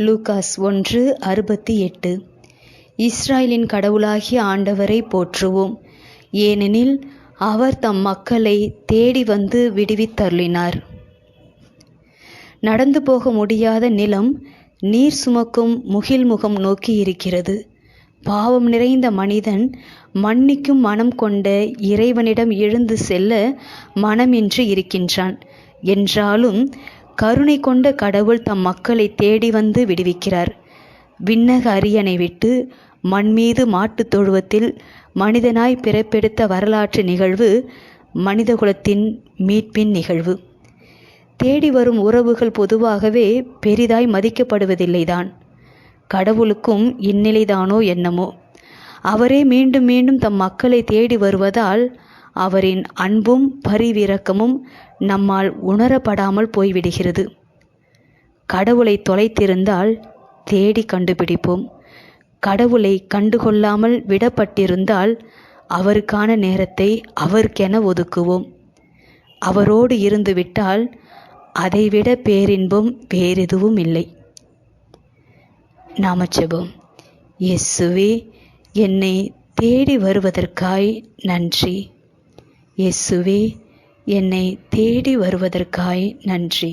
Lucas ஒன்று அறுபத்தி எட்டு. இஸ்ராயலின் கடவுளாகிய ஆண்டவரை போற்றுவோம். ஏனெனில் அவர் தம் மக்களை தேடி வந்து விடுவித்தருளினார். நடந்து போக முடியாத நிலம் நீர் சுமக்கும் முகில் முகம் நோக்கி இருக்கிறது. பாவம் நிறைந்த மனிதன் மன்னிக்கும் மனம் கொண்ட இறைவனிடம் எழுந்து செல்ல மனமின்றி இருக்கின்றான். என்றாலும் கருணை கொண்ட கடவுள் தம் மக்களை தேடி வந்து விடுவிக்கிறார். விண்ணக அரியணை விட்டு மண்மீது மாட்டுத் தொழுவத்தில் மனிதனாய் பிறப்பெடுத்த வரலாற்று நிகழ்வு மனிதகுலத்தின் மீட்பின் நிகழ்வு. தேடி வரும் உறவுகள் பொதுவாகவே பெரிதாய் மதிக்கப்படுவதில்லைதான். கடவுளுக்கும் இந்நிலைதானோ என்னமோ. அவரே மீண்டும் மீண்டும் தம் மக்களை தேடி வருவதால் அவரின் அன்பும் பரிவிரக்கமும் நம்மால் உணரப்படாமல் போய்விடுகிறது. கடவுளை தொலைத்திருந்தால் தேடி கண்டுபிடிப்போம். கடவுளை கண்டுகொள்ளாமல் விடப்பட்டிருந்தால் அவருக்கான நேரத்தை அவருக்கென ஒதுக்குவோம். அவரோடு இருந்துவிட்டால் அதைவிட பேரின்பம் வேறெதுவும் இல்லை. நாமச்செபம் இயேசுவே என்னை தேடி வருவதற்காய் நன்றி. இயேசுவே என்னை தேடி வருவதற்காய் நன்றி.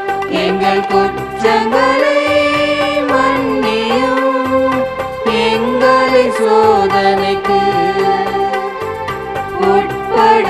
எங்கள் குற்றங்களை மன்னியும். எங்களை சோதனைக்கு உட்படுத்தாதேயும்.